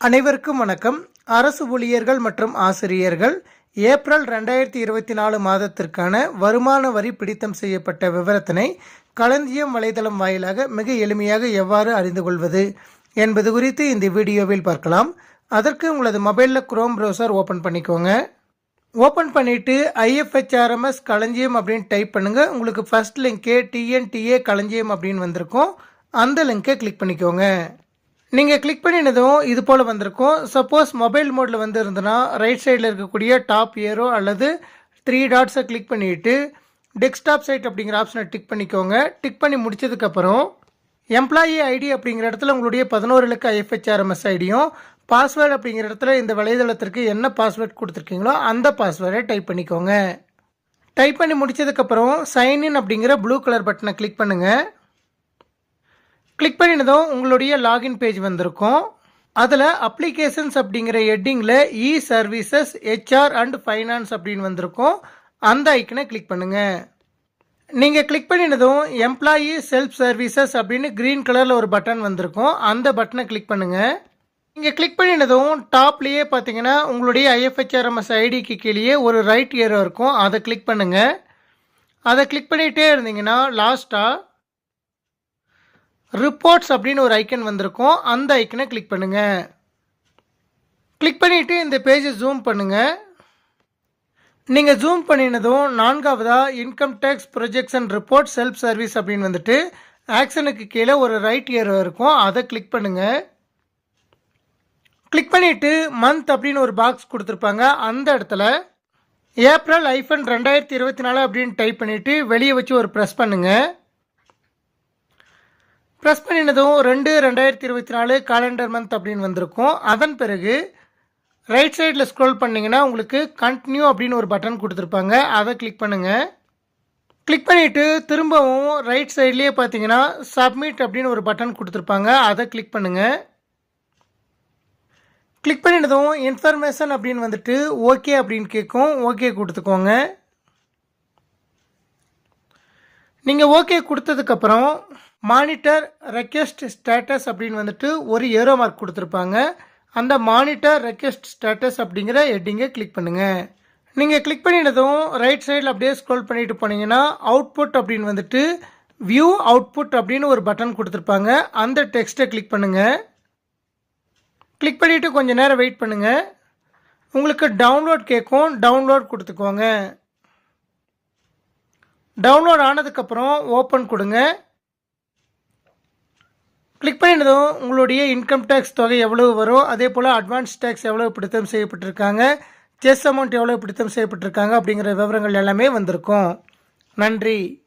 அனைவருக்கும் வணக்கம். அரசு ஊழியர்கள் மற்றும் ஆசிரியர்கள் ஏப்ரல் ரெண்டாயிரத்தி இருபத்தி நாலு மாதத்திற்கான வருமான வரி பிடித்தம் செய்யப்பட்ட விவரத்தினை களஞ்சியம் வலைதளம் வாயிலாக மிக எளிமையாக எவ்வாறு அறிந்து கொள்வது என்பது குறித்து இந்த வீடியோவில் பார்க்கலாம். அதற்கு உங்களது மொபைலில் குரோம் ப்ரௌசர் ஓப்பன் பண்ணிக்கோங்க. ஓப்பன் பண்ணிவிட்டு ஐஎஃப்ஹெச்ஆர்எம்எஸ் களஞ்சியம் அப்படின்னு டைப் பண்ணுங்கள் உங்களுக்கு ஃபர்ஸ்ட் லிங்க்கே டிஎன்டிஏ களஞ்சியம் அப்படின்னு வந்திருக்கும். அந்த லிங்கை கிளிக் பண்ணிக்கோங்க. நீங்கள் கிளிக் பண்ணினதும் இது போல் வந்திருக்கும். சப்போஸ் மொபைல் மோடில் வந்து இருந்ததுன்னா ரைட் சைடில் இருக்கக்கூடிய டாப் ஏரோ அல்லது த்ரீ டாட்ஸை கிளிக் பண்ணிவிட்டு டெஸ்க்டாப் சைட் அப்படிங்கிற ஆப்ஷனை டிக் பண்ணிக்கோங்க. டிக் பண்ணி முடிச்சதுக்கப்புறம் எம்ப்ளாயி ஐடி அப்படிங்கிற இடத்துல உங்களுடைய பதினோரு இலக்க ஐஎஃப்ஹெச்ஆர்எம்எஸ் ஐடியும் பாஸ்வேர்டு அப்படிங்கிற இடத்துல இந்த வலைதளத்திற்கு என்ன பாஸ்வேர்ட் கொடுத்துருக்கீங்களோ அந்த பாஸ்வேர்டை டைப் பண்ணிக்கோங்க. டைப் பண்ணி முடிச்சதுக்கப்புறம் சைன்இன் அப்படிங்கிற ப்ளூ கலர் பட்டனை கிளிக் பண்ணுங்கள் கிளிக் பண்ணினதும் உங்களுடைய லாகின் பேஜ் வந்திருக்கும். அதில் அப்ளிகேஷன்ஸ் அப்படிங்கிற ஹெட்டிங்கில் E services HR and finance அப்படின்னு வந்திருக்கும். அந்த ஐக்கனை கிளிக் பண்ணுங்கள் நீங்கள் கிளிக் பண்ணினதும் எம்ப்ளாயி செல்ஃப் சர்வீசஸ் அப்படின்னு க்ரீன் கலரில் ஒரு பட்டன் வந்திருக்கும். அந்த பட்டனை கிளிக் பண்ணுங்கள் நீங்கள் கிளிக் பண்ணினதும் டாப்லேயே பார்த்தீங்கன்னா உங்களுடைய ஐஎஃப்ஹெச்ஆர்எம்எஸ் ஐடிக்கு கீழேயே ஒரு ரைட் ஏரோ இருக்கும். அதை கிளிக் பண்ணுங்கள் அதை கிளிக் பண்ணிகிட்டே இருந்தீங்கன்னா லாஸ்ட்டாக ரிப்போர்ட்ஸ் அப்படின்னு ஒரு ஐக்கன் வந்திருக்கும். அந்த ஐக்கனை கிளிக் பண்ணுங்கள் கிளிக் பண்ணிவிட்டு இந்த பேஜை ஜூம் பண்ணுங்கள் நீங்கள் ஜூம் பண்ணினதும் நான்காவதாக income tax projection report self service அப்படின்னு வந்துட்டு ஆக்ஷனுக்கு கீழே ஒரு ரைட் இயர் இருக்கும். அதை கிளிக் பண்ணுங்கள் கிளிக் பண்ணிவிட்டு மந்த் அப்படின்னு ஒரு பாக்ஸ் கொடுத்துருப்பாங்க. அந்த இடத்துல ஏப்ரல் ஐஃபன் ரெண்டாயிரத்தி இருபத்தி நாலு அப்படின்னு டைப் பண்ணிவிட்டு வெளியே வச்சு ஒரு ப்ரெஸ் பண்ணுங்கள் ப்ரெஸ் பண்ணினதும் ரெண்டு ரெண்டாயிரத்தி இருபத்தி நாலு காலண்டர் மந்த் அப்படின்னு வந்திருக்கும். அதன் பிறகு ரைட் சைடில் ஸ்க்ரோல் பண்ணிங்கன்னா உங்களுக்கு கண்டினியூ அப்படின்னு ஒரு பட்டன் கொடுத்துருப்பாங்க. அதை கிளிக் பண்ணுங்கள் கிளிக் பண்ணிவிட்டு திரும்பவும் ரைட் சைட்லேயே பார்த்தீங்கன்னா சப்மிட் அப்படின்னு ஒரு பட்டன் கொடுத்துருப்பாங்க. அதை கிளிக் பண்ணுங்கள் கிளிக் பண்ணினதும் இன்ஃபர்மேஷன் அப்படின்னு வந்துட்டு ஓகே அப்படின்னு கேட்கும். ஓகே கொடுத்துக்கோங்க. நீங்கள் ஓகே கொடுத்ததுக்கப்புறம் மானிட்டர் ரெக்வெஸ்ட் ஸ்டேட்டஸ் அப்படின்னு வந்துட்டு ஒரு ஏரோ மார்க் கொடுத்துருப்பாங்க. அந்த மானிட்டர் ரெக்வெஸ்ட் ஸ்டேட்டஸ் அப்படிங்கிற ஹெட்டிங்கை கிளிக் பண்ணுங்கள் நீங்கள் கிளிக் பண்ணினதும் ரைட் சைடில் அப்படியே ஸ்க்ரோல் பண்ணிட்டு போனீங்கன்னா அவுட்புட் அப்படின்னு வந்துட்டு வியூ அவுட்புட் அப்படின்னு ஒரு பட்டன் கொடுத்துருப்பாங்க. அந்த டெக்ஸ்ட்டை கிளிக் பண்ணுங்கள் கிளிக் பண்ணிவிட்டு கொஞ்சம் நேரம் வெயிட் பண்ணுங்கள் உங்களுக்கு டவுன்லோட் கேட்கும். டவுன்லோட் கொடுத்துக்கோங்க. டவுன்லோட் ஆனதுக்கப்புறம் ஓப்பன் கொடுங்க. கிளிக் பண்ணினதும் உங்களுடைய இன்கம் டேக்ஸ் தொகை எவ்வளவு வரும்? அதே போல் அட்வான்ஸ் டேக்ஸ் எவ்வளவு பிடித்தம் செய்யப்பட்டிருக்காங்க? செஸ் அமௌண்ட் எவ்வளோ பிடித்தம் செய்யப்பட்டிருக்காங்க? அப்படிங்கிற விவரங்கள் எல்லாமே வந்திருக்கும். நன்றி.